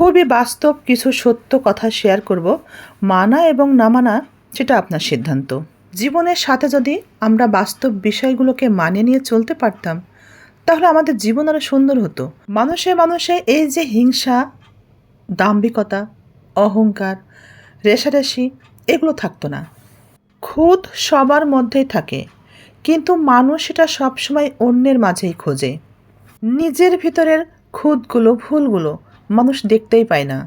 খুবই বাস্তব কিছু সত্য কথা শেয়ার করব। মানা এবং না মানা, সেটা আপনার সিদ্ধান্ত। জীবনের সাথে যদি আমরা বাস্তব বিষয়গুলোকে মানিয়ে নিয়ে চলতে পারতাম, তাহলে আমাদের জীবন আরও সুন্দর হতো। মানুষে মানুষে এই যে হিংসা, দাম্ভিকতা, অহংকার, রেশারেশি, এগুলো থাকতো না। খুদ সবার মধ্যেই থাকে, কিন্তু মানুষ সেটা সবসময় অন্যের মাঝেই খোঁজে। নিজের ভিতরের খুদগুলো, ভুলগুলো মানুষ দেখতেই পায় না।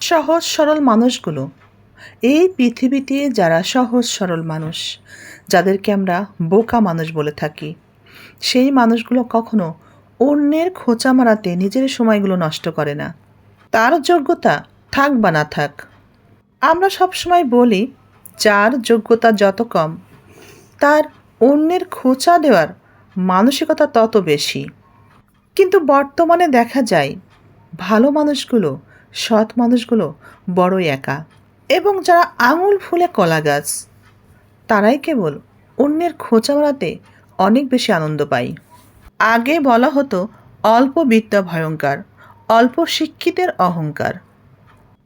সহজ সরল মানুষগুলো। এই পৃথিবীতে যারা সহজ সরল মানুষ, যাদেরকে আমরা বোকা মানুষ বলে থাকি, সেই মানুষগুলো কখনো অন্যের খোঁচা মারাতে নিজের সময়গুলো নষ্ট করে না। তার যোগ্যতা থাক বা না থাক, আমরা সবসময় বলি, যার যোগ্যতা যত কম, তার অন্যের খোঁচা দেওয়ার মানসিকতা তত বেশি। কিন্তু বর্তমানে দেখা যায় ভালো মানুষগুলো, সৎ মানুষগুলো বড়ই একা। এবং যারা আঙুল ফুলে কলা গাছ, তারাই কেবল অন্যের খোঁচা মারাতে অনেক বেশি আনন্দ পায়। আগে বলা হতো, অল্প বিদ্যা ভয়ঙ্কর, অল্প শিক্ষিতের অহংকার।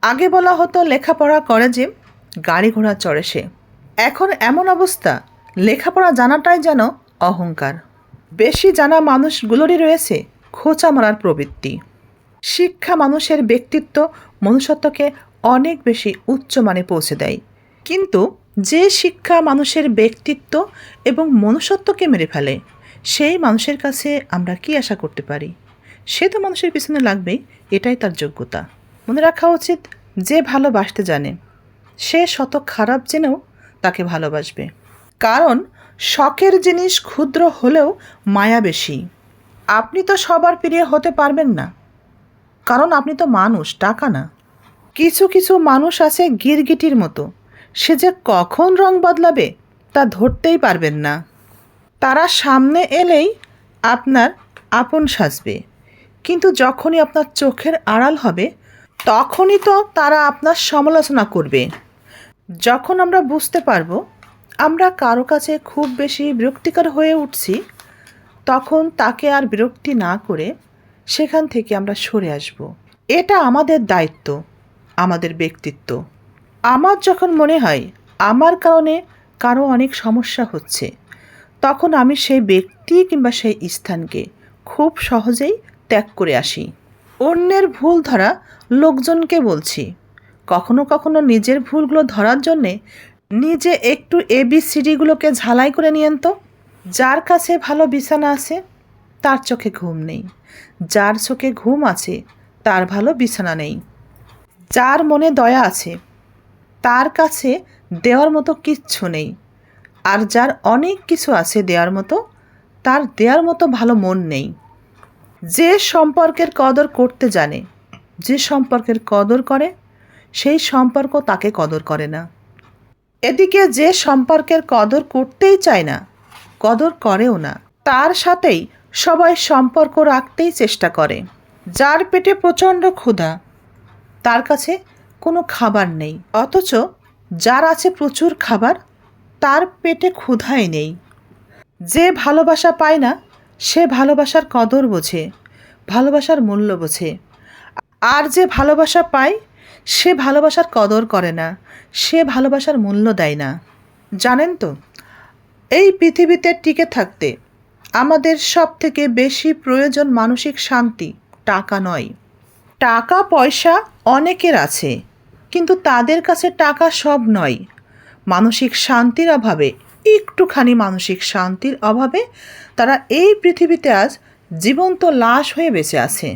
আগে বলা হতো, লেখাপড়া করে যে গাড়ি ঘোড়া চড়ে সে। এখন এমন অবস্থা, লেখাপড়া জানাটাই যেন অহংকার। বেশি জানা মানুষগুলোরই রয়েছে খোঁচা মারার প্রবৃত্তি। শিক্ষা মানুষের ব্যক্তিত্ব মনুষ্যত্বকে অনেক বেশি উচ্চ উচ্চমানে পৌঁছে দেয়। কিন্তু যে শিক্ষা মানুষের ব্যক্তিত্ব এবং মনুষ্যত্বকে মেরে ফেলে, সেই মানুষের কাছে আমরা কি আশা করতে পারি? সে তো মানুষের পিছনে লাগবেই, এটাই তার যোগ্যতা। মনে রাখা উচিত, যে ভালোবাসতে জানে, সে শত খারাপ জেনেও তাকে ভালোবাসবে। কারণ শখের জিনিস ক্ষুদ্র হলেও মায়া বেশি। আপনি তো সবার প্রিয় হতে পারবেন না। কারণ আপনি তো মানুষ, টাকা না। কিছু কিছু মানুষ আছে গিরগিটির মতো। সে যে কখন রং বদলাবে, তা ধরতেই পারবেন না। তারা সামনে এলেই আপনার আপন সাজবে। কিন্তু যখনই আপনার চোখের আড়াল হবে, তখনই তো তারা আপনার সমালোচনা করবে। যখন আমরা বুঝতে পারব, আমরা কারও কাছে খুব বেশি বিরক্তিকর হয়ে উঠছি, তখন তাকে আর বিরক্তি না করে সেখান থেকে আমরা সরে আসব। এটা আমাদের দায়িত্ব, আমাদের ব্যক্তিত্ব। আমার যখন মনে হয় আমার কারণে কারও অনেক সমস্যা হচ্ছে, তখন আমি সেই ব্যক্তি কিংবা সেই স্থানকে খুব সহজেই ত্যাগ করে আসি। অন্যের ভুল ধরা লোকজনকে বলছি। কখনো কখনো নিজের ভুলগুলো ধরার জন্যে নিজে একটু এবিসিডিগুলোকে ঝালাই করে নিয়েন তো। যার কাছে ভালো বিছানা আছে তার চোখে ঘুম নেই। যার চোখে ঘুম আছে, তার ভালো বিছানা নেই। যার মনে দয়া আছে, তার কাছে দেওয়ার মতো কিচ্ছু নেই। আর যার অনেক কিছু আছে দেওয়ার মতো, তার দেওয়ার মতো ভালো মন নেই। যে সম্পর্কের কদর করতে জানে, যে সম্পর্কের কদর করে, সেই সম্পর্ক তাকে কদর করে না। এদিকে যে সম্পর্কের কদর করতেই চায় না, কদর করেও না। তার সাথেই সবাই সম্পর্ক রাখতেই চেষ্টা করে। যার পেটে প্রচণ্ড ক্ষুধা, তার কাছে কোনো খাবার নেই। অথচ যার আছে প্রচুর খাবার, তার পেটে ক্ষুধাই নেই। যে ভালোবাসা পায় না, সে ভালোবাসার কদর বোঝে, ভালোবাসার মূল্য বোঝে। আর যে ভালোবাসা পায়, সে ভালোবাসার কদর করে না, সে ভালোবাসার মূল্য দেয় না। জানেন তো, এই পৃথিবীতে টিকে থাকতে আমাদের সব থেকে বেশি প্রয়োজন মানসিক শান্তি, টাকা নয়। টাকা, পয়সা অনেকের আছে, কিন্তু তাদের কাছে টাকা সব নয়। মানসিক শান্তির অভাবে, একটুখানি মানসিক শান্তির অভাবে তারা এই পৃথিবীতে আজ জীবন্ত লাশ হয়ে বেঁচে আছে।